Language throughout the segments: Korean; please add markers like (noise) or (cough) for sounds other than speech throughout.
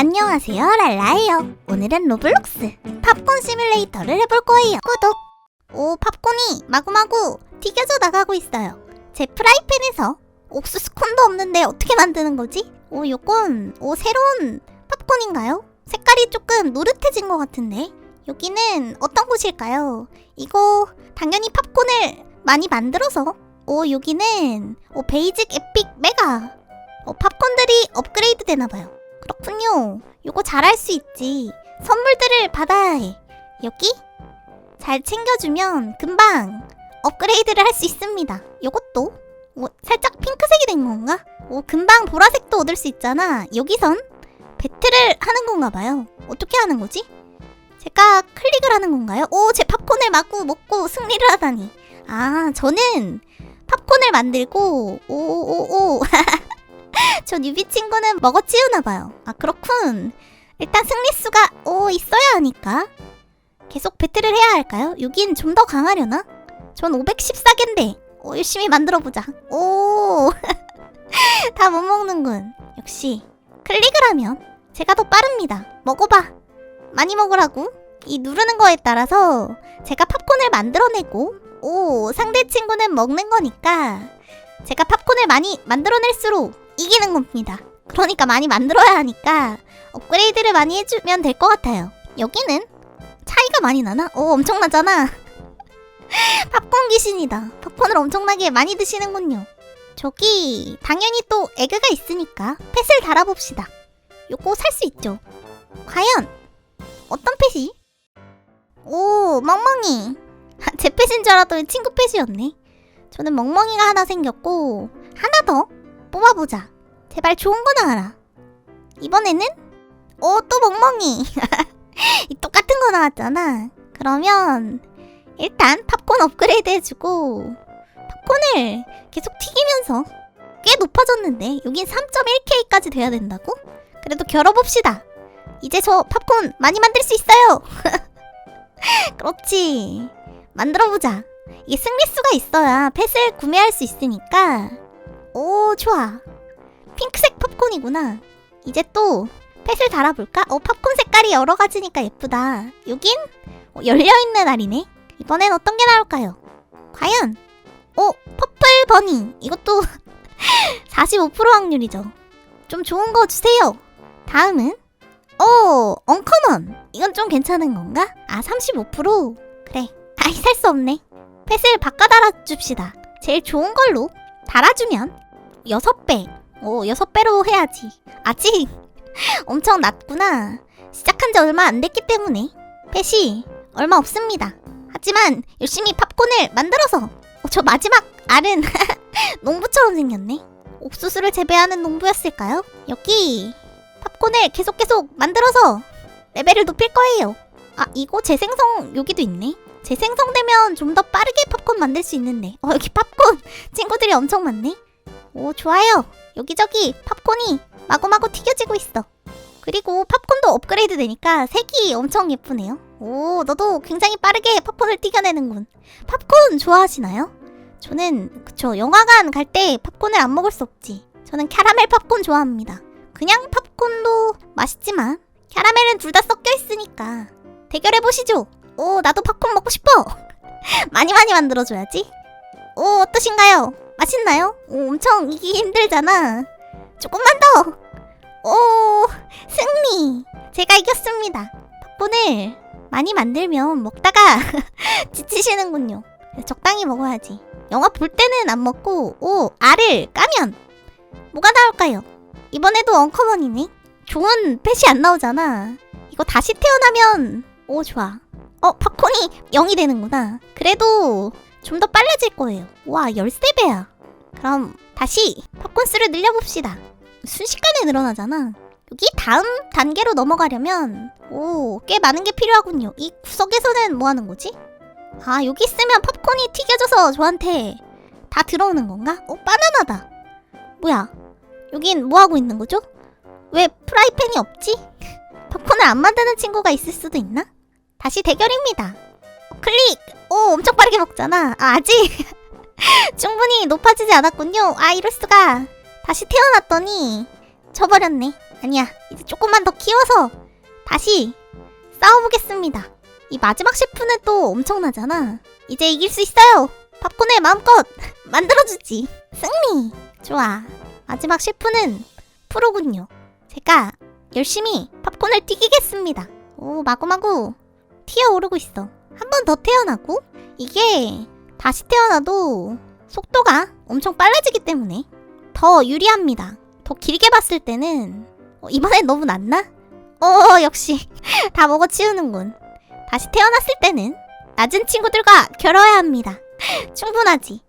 안녕하세요 랄라예요. 오늘은 로블록스 팝콘 시뮬레이터를 해볼 거예요. 구독! 오 팝콘이 마구마구 튀겨져 나가고 있어요. 제 프라이팬에서 옥수수 콘도 없는데 어떻게 만드는 거지? 오 요건 오 새로운 팝콘인가요? 색깔이 조금 노릇해진 것 같은데? 여기는 어떤 곳일까요? 이거 당연히 팝콘을 많이 만들어서. 오 여기는 오 베이직 에픽 메가. 어, 팝콘들이 업그레이드 되나봐요 그렇군요. 요거 잘할 수 있지. 선물들을 받아야 해. 여기? 잘 챙겨주면 금방 업그레이드를 할 수 있습니다. 요것도 뭐 살짝 핑크색이 된 건가? 오, 금방 보라색도 얻을 수 있잖아. 여기선 배틀을 하는 건가 봐요. 어떻게 하는 거지? 제가 클릭을 하는 건가요? 오, 제 팝콘을 마구 먹고 승리를 하다니. 아, 저는 팝콘을 만들고 오오오 (laughs) 저 뉴비 친구는 먹어 치우나 봐요. 아 그렇군. 일단 승리수가 오 있어야 하니까 계속 배틀을 해야 할까요? 여긴 좀 더 강하려나? 전 514개인데 오 열심히 만들어 보자. 오. (laughs) 다 못 먹는군. 역시 클릭을 하면 제가 더 빠릅니다. 먹어봐. 많이 먹으라고. 이 누르는 거에 따라서 제가 팝콘을 만들어내고 오 상대 친구는 먹는 거니까 제가 팝콘을 많이 만들어낼수록 이기는 겁니다. 그러니까 많이 만들어야 하니까 업그레이드를 많이 해주면 될 것 같아요. 여기는 차이가 많이 나나? 오 엄청나잖아. (laughs) 팝콘 귀신이다. 팝콘을 엄청나게 많이 드시는군요. 저기 당연히 또 에그가 있으니까 펫을 달아봅시다. 요거 살 수 있죠. 과연 어떤 펫이? 오 멍멍이. (laughs) 제 펫인 줄 알았더니 친구 펫이었네. 저는 멍멍이가 하나 생겼고 하나 더 뽑아보자. 제발 좋은 거 나와라. 이번에는 오 또 멍멍이. (laughs) 이 똑같은 거 나왔잖아. 그러면 일단 팝콘 업그레이드 해주고 팝콘을 계속 튀기면서 꽤 높아졌는데 여긴 3.1K까지 돼야 된다고? 그래도 겨뤄봅시다. 이제 저 팝콘 많이 만들 수 있어요. (laughs) 그렇지. 만들어보자. 이게 승리수가 있어야 펫을 구매할 수 있으니까 오 좋아. 핑크색 팝콘이구나. 이제 또 펫을 달아볼까? 어 팝콘 색깔이 여러 가지니까 예쁘다. 여긴? 어, 열려있는 알이네. 이번엔 어떤 게 나올까요? 과연? 오 퍼플 버니. 이것도 (laughs) 45% 확률이죠. 좀 좋은 거 주세요. 다음은? 오 언커먼. 이건 좀 괜찮은 건가? 아 35% 그래. 아이 살 수 없네. 펫을 바꿔 달아줍시다. 제일 좋은 걸로 달아주면 6배. 오, 6배로 해야지. 아직 (laughs) 엄청 낮구나. 시작한 지 얼마 안 됐기 때문에 펫이 얼마 없습니다. 하지만 열심히 팝콘을 만들어서 어, 저 마지막 알은 (laughs) 농부처럼 생겼네. 옥수수를 재배하는 농부였을까요? 여기 팝콘을 계속 계속 만들어서 레벨을 높일 거예요. 아, 이거 재생성 여기도 있네. 재생성되면 좀 더 빠르게 팝콘 만들 수 있는데. 어 여기 팝콘! (laughs) 친구들이 엄청 많네. 오 좋아요. 여기저기 팝콘이 마구마구 튀겨지고 있어. 그리고 팝콘도 업그레이드 되니까 색이 엄청 예쁘네요. 오 너도 굉장히 빠르게 팝콘을 튀겨내는군. 팝콘 좋아하시나요? 저는 그쵸 영화관 갈 때 팝콘을 안 먹을 수 없지. 저는 캐러멜 팝콘 좋아합니다. 그냥 팝콘도 맛있지만 캐러멜은 둘 다 섞여 있으니까. 대결해 보시죠 오, 나도 팝콘 먹고 싶어. (laughs) 많이 많이 만들어줘야지. 오, 어떠신가요? 맛있나요? 오, 엄청 이기 힘들잖아. 조금만 더. 오, 승리. 제가 이겼습니다. 팝콘을 많이 만들면 먹다가 (laughs) 지치시는군요. 적당히 먹어야지. 영화 볼 때는 안 먹고, 오, 알을 까면 뭐가 나올까요? 이번에도 언커먼이네. 좋은 펫이 안 나오잖아. 이거 다시 태어나면, 오, 좋아. 어, 팝콘이 0이 되는구나. 그래도 좀 더 빨라질 거예요. 와, 13배야. 그럼 다시 팝콘 수를 늘려봅시다. 순식간에 늘어나잖아. 여기 다음 단계로 넘어가려면 오, 꽤 많은 게 필요하군요. 이 구석에서는 뭐 하는 거지? 아, 여기 있으면 팝콘이 튀겨져서 저한테 다 들어오는 건가? 어, 바나나다. 뭐야? 여긴 뭐 하고 있는 거죠? 왜 프라이팬이 없지? (laughs) 팝콘을 안 만드는 친구가 있을 수도 있나? 다시 대결입니다. 클릭! 오, 엄청 빠르게 먹잖아. 아, 아직 (laughs) 충분히 높아지지 않았군요. 아, 이럴 수가. 다시 태어났더니 져버렸네. 아니야. 이제 조금만 더 키워서 다시 싸워보겠습니다. 이 마지막 셰프는 또 엄청나잖아. 이제 이길 수 있어요. 팝콘을 마음껏 (laughs) 만들어주지. 승리. 좋아. 마지막 셰프는 프로군요. 제가 열심히 팝콘을 튀기겠습니다. 오, 마구마구 튀어오르고 있어. 한 번 더 태어나고 이게 다시 태어나도 속도가 엄청 빨라지기 때문에 더 유리합니다. 더 길게 봤을 때는 어, 이번엔 너무 낮나? 어, 역시 (laughs) 다 먹어치우는군. 다시 태어났을 때는 낮은 친구들과 겨뤄야 합니다. (laughs) 충분하지.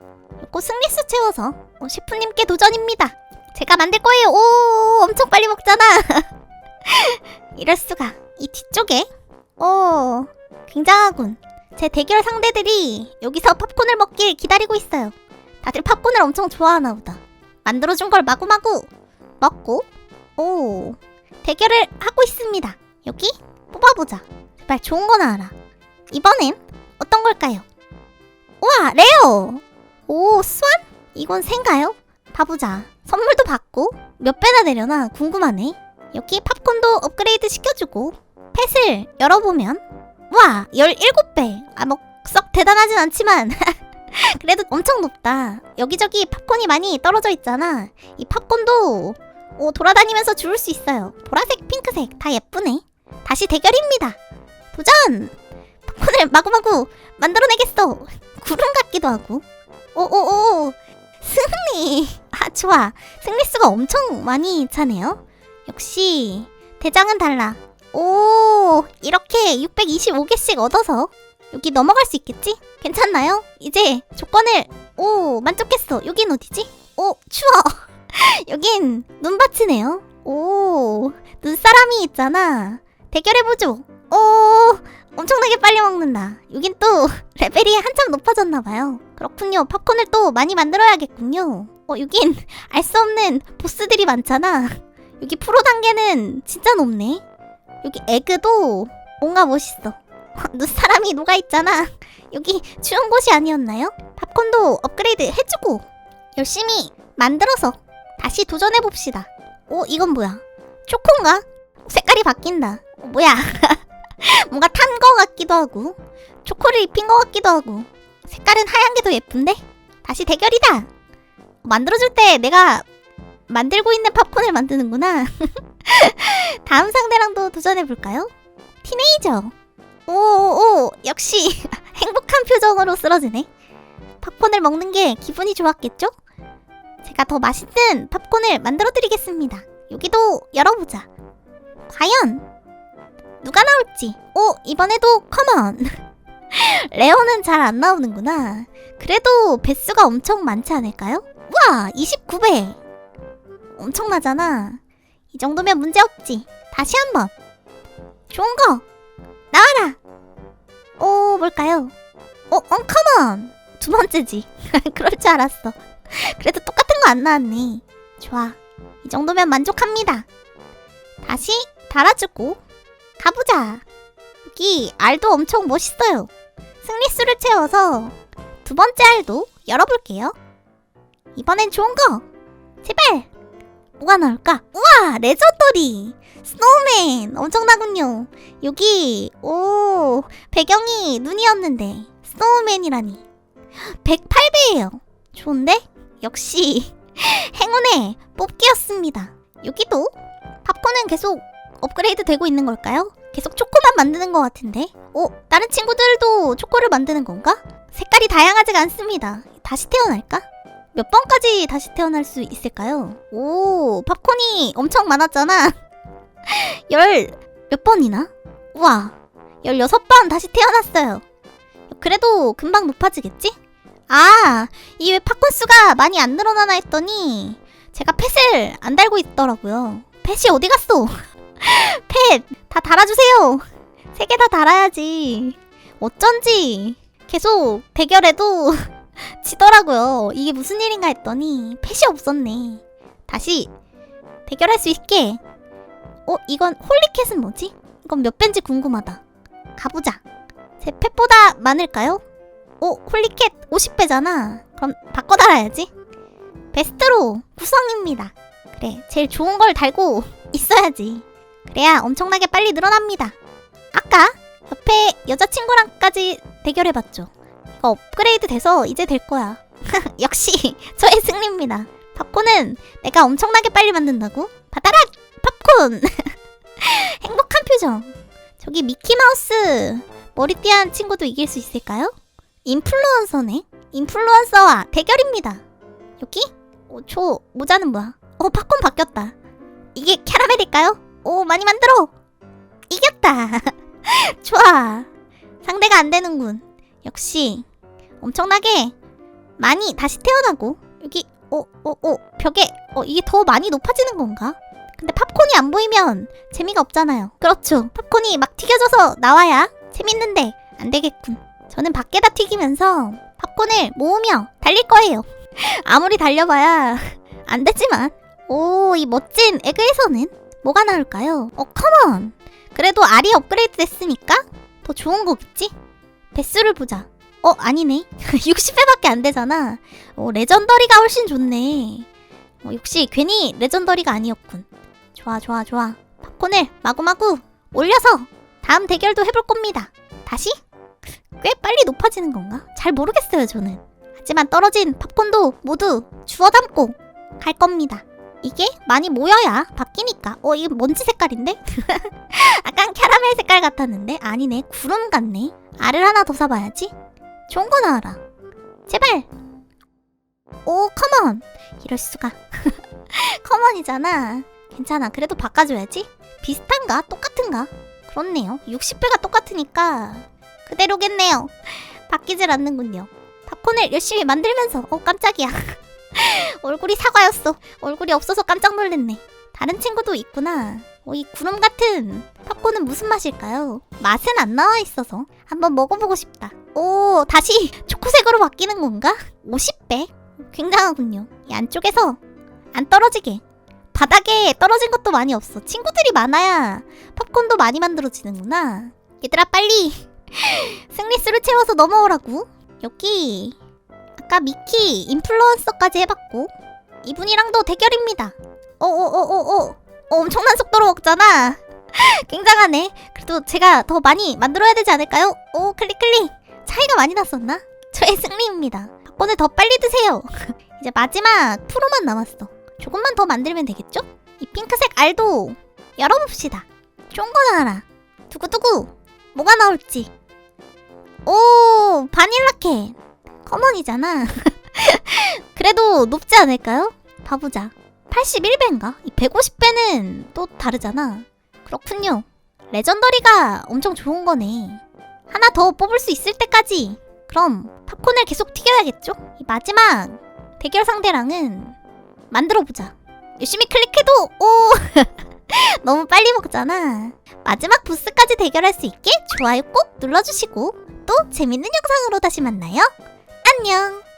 꼭 승리수 채워서 어, 셰프님께 도전입니다. 제가 만들 거예요. 오, 엄청 빨리 먹잖아. (laughs) 이럴 수가. 이 뒤쪽에 오, 굉장하군. 제 대결 상대들이 여기서 팝콘을 먹길 기다리고 있어요. 다들 팝콘을 엄청 좋아하나 보다. 만들어준 걸 마구마구 먹고 오 대결을 하고 있습니다. 여기 뽑아보자. 제발 좋은 거 나와라. 이번엔 어떤 걸까요? 우와 레어. 오 수완? 이건 새인가요? 봐보자. 선물도 받고 몇 배나 내려나 궁금하네. 여기 팝콘도 업그레이드 시켜주고 펫을 열어보면 와 17배. 아 뭐 썩 대단하진 않지만 (laughs) 그래도 엄청 높다. 여기저기 팝콘이 많이 떨어져 있잖아. 이 팝콘도 오, 돌아다니면서 주울 수 있어요. 보라색, 핑크색 다 예쁘네. 다시 대결입니다. 도전! 팝콘을 마구마구 만들어내겠어. 구름 같기도 하고. 오오오 승리. 아 좋아. 승리수가 엄청 많이 차네요. 역시 대장은 달라. 오 이렇게 625개씩 얻어서 여기 넘어갈 수 있겠지? 괜찮나요? 이제 조건을 오 만족했어. 여긴 어디지? 오 추워. (laughs) 여긴 눈밭이네요. 오 눈사람이 있잖아. 대결해보죠. 오 엄청나게 빨리 먹는다. 여긴 또 레벨이 한참 높아졌나봐요. 그렇군요. 팝콘을 또 많이 만들어야겠군요. 어 여긴 알 수 없는 보스들이 많잖아. 여기 프로 단계는 진짜 높네. 여기 에그도 뭔가 멋있어. (laughs) 눈사람이 녹아 있잖아. (laughs) 여기 추운 곳이 아니었나요? 팝콘도 업그레이드 해주고 열심히 만들어서 다시 도전해 봅시다. 오 이건 뭐야? 초코인가? 색깔이 바뀐다. 어, 뭐야? (laughs) 뭔가 탄 거 같기도 하고 초코를 입힌 거 같기도 하고 색깔은 하얀 게 더 예쁜데? 다시 대결이다. 만들어줄 때 내가 만들고 있는 팝콘을 만드는구나. 다음 상대랑도 도전해 볼까요? 티네이저. 오오 역시 (laughs) 행복한 표정으로 쓰러지네. 팝콘을 먹는 게 기분이 좋았겠죠? 제가 더 맛있는 팝콘을 만들어 드리겠습니다. 여기도 열어보자. 과연 누가 나올지. 오 이번에도 커먼. (laughs) 레어는 잘 안 나오는구나. 그래도 배수가 엄청 많지 않을까요? 와 29배. 엄청나잖아. 이 정도면 문제 없지. 다시 한 번. 좋은 거 나와라. 오 뭘까요? 어 언커먼 두 번째지. (laughs) 그럴 줄 알았어. 그래도 똑같은 거 안 나왔네. 좋아. 이 정도면 만족합니다. 다시 달아주고 가보자. 여기 알도 엄청 멋있어요. 승리수를 채워서 두 번째 알도 열어볼게요. 이번엔 좋은 거. 제발. 뭐가 나올까? 우와 레전더리 스노우맨 엄청나군요. 여기 오 배경이 눈이었는데 스노우맨이라니 108배예요. 좋은데? 역시 (laughs) 행운의 뽑기였습니다. 여기도 팝콘은 계속 업그레이드 되고 있는 걸까요? 계속 초코만 만드는 것 같은데? 오, 다른 친구들도 초코를 만드는 건가? 색깔이 다양하지가 않습니다. 다시 태어날까? 몇 번까지 다시 태어날 수 있을까요? 오, 팝콘이 엄청 많았잖아. (laughs) 열 몇 번이나? 우와, 16번 다시 태어났어요. 그래도 금방 높아지겠지? 아, 이 왜 팝콘 수가 많이 안 늘어나나 했더니 제가 펫을 안 달고 있더라고요. 펫이 어디 갔어? (laughs) 펫 다 달아주세요. 세 개 다 달아야지. 어쩐지 계속 대결해도. (laughs) 이게 무슨 일인가 했더니 펫이 없었네. 다시 대결할 수 있게. 어, 이건 홀리캣은 뭐지? 이건 몇 배인지 궁금하다. 가보자. 제 펫보다 많을까요? 오, 홀리캣 50배잖아. 그럼 바꿔 달아야지. 베스트로 구성입니다. 그래, 제일 좋은 걸 달고 (laughs) 있어야지. 그래야 엄청나게 빨리 늘어납니다. 아까 옆에 여자친구랑까지 대결해봤죠. 이거 업그레이드 돼서 이제 될 거야. (laughs) 역시 저의 승리입니다. 팝콘은 내가 엄청나게 빨리 만든다고? 받아라! 팝콘! (laughs) 행복한 표정. 저기 미키마우스 머리띠한 친구도 이길 수 있을까요? 인플루언서네? 인플루언서와 대결입니다. 여기? 어, 저 모자는 뭐야? 어, 팝콘 바뀌었다. 이게 캐러멜일까요? 오, 많이 만들어! 이겼다! (laughs) 좋아. 상대가 안 되는군. 역시 엄청나게 많이 다시 태어나고 여기 어 어 어 벽에 어 이게 더 많이 높아지는 건가? 근데 팝콘이 안 보이면 재미가 없잖아요. 그렇죠. 팝콘이 막 튀겨져서 나와야 재밌는데 안 되겠군. 저는 밖에다 튀기면서 팝콘을 모으며 달릴 거예요. (laughs) 아무리 달려봐야 안 되지만 오 이 멋진 에그에서는 뭐가 나올까요? 어 컴온. 그래도 알이 업그레이드 됐으니까 더 좋은 거겠지? 배수를 보자. 어 아니네. (laughs) 60회밖에 안 되잖아. 어, 레전더리가 훨씬 좋네. 어, 역시 괜히 레전더리가 아니었군. 좋아 좋아 좋아. 팝콘을 마구마구 올려서 다음 대결도 해볼 겁니다. 다시? 꽤 빨리 높아지는 건가? 잘 모르겠어요 저는. 하지만 떨어진 팝콘도 모두 주워 담고 갈 겁니다. 이게 많이 모여야 바뀌니까. 어 이게 먼지 색깔인데? (laughs) 약간 캐러멜 색깔 같았는데? 아니네. 구름 같네. 알을 하나 더 사봐야지 좋은 거 나와라. 제발. 오, 컴온. 이럴 수가. (laughs) 컴온이잖아. 괜찮아. 그래도 바꿔줘야지. 비슷한가? 똑같은가? 그렇네요. 60배가 똑같으니까 그대로겠네요. 바뀌질 않는군요. 팝콘을 열심히 만들면서 어 깜짝이야. (laughs) 얼굴이 사과였어. 얼굴이 없어서 깜짝 놀랐네. 다른 친구도 있구나. 어, 이 구름 같은 팝콘은 무슨 맛일까요? 맛은 안 나와 있어서 한번 먹어보고 싶다. 오, 다시 초코색으로 바뀌는 건가? 50배? 굉장하군요. 이 안쪽에서 안 떨어지게. 바닥에 떨어진 것도 많이 없어. 친구들이 많아야 팝콘도 많이 만들어지는구나. 얘들아, 빨리 (laughs) 승리수를 채워서 넘어오라고. 여기 아까 미키 인플루언서까지 해봤고 이분이랑도 대결입니다. 어어어어어 어, 엄청난 속도로 먹잖아. (laughs) 굉장하네. 그래도 제가 더 많이 만들어야 되지 않을까요? 오 클릭 클릭. 차이가 많이 났었나? 저의 승리입니다. 팝콘을 더 빨리 드세요. (laughs) 이제 마지막 프로만 남았어. 조금만 더 만들면 되겠죠? 이 핑크색 알도 열어봅시다. 좋은 거 나와라. 두구두구. 뭐가 나올지. 오 바닐라 캔. 커먼이잖아. (laughs) 그래도 높지 않을까요? 봐보자. 81배인가? 이 150배는 또 다르잖아. 그렇군요. 레전더리가 엄청 좋은 거네. 하나 더 뽑을 수 있을 때까지 그럼 팝콘을 계속 튀겨야겠죠? 이 마지막 대결 상대랑은 만들어보자. 열심히 클릭해도 오 (laughs) 너무 빨리 먹잖아. 마지막 보스까지 대결할 수 있게 좋아요 꼭 눌러주시고 또 재밌는 영상으로 다시 만나요. 안녕.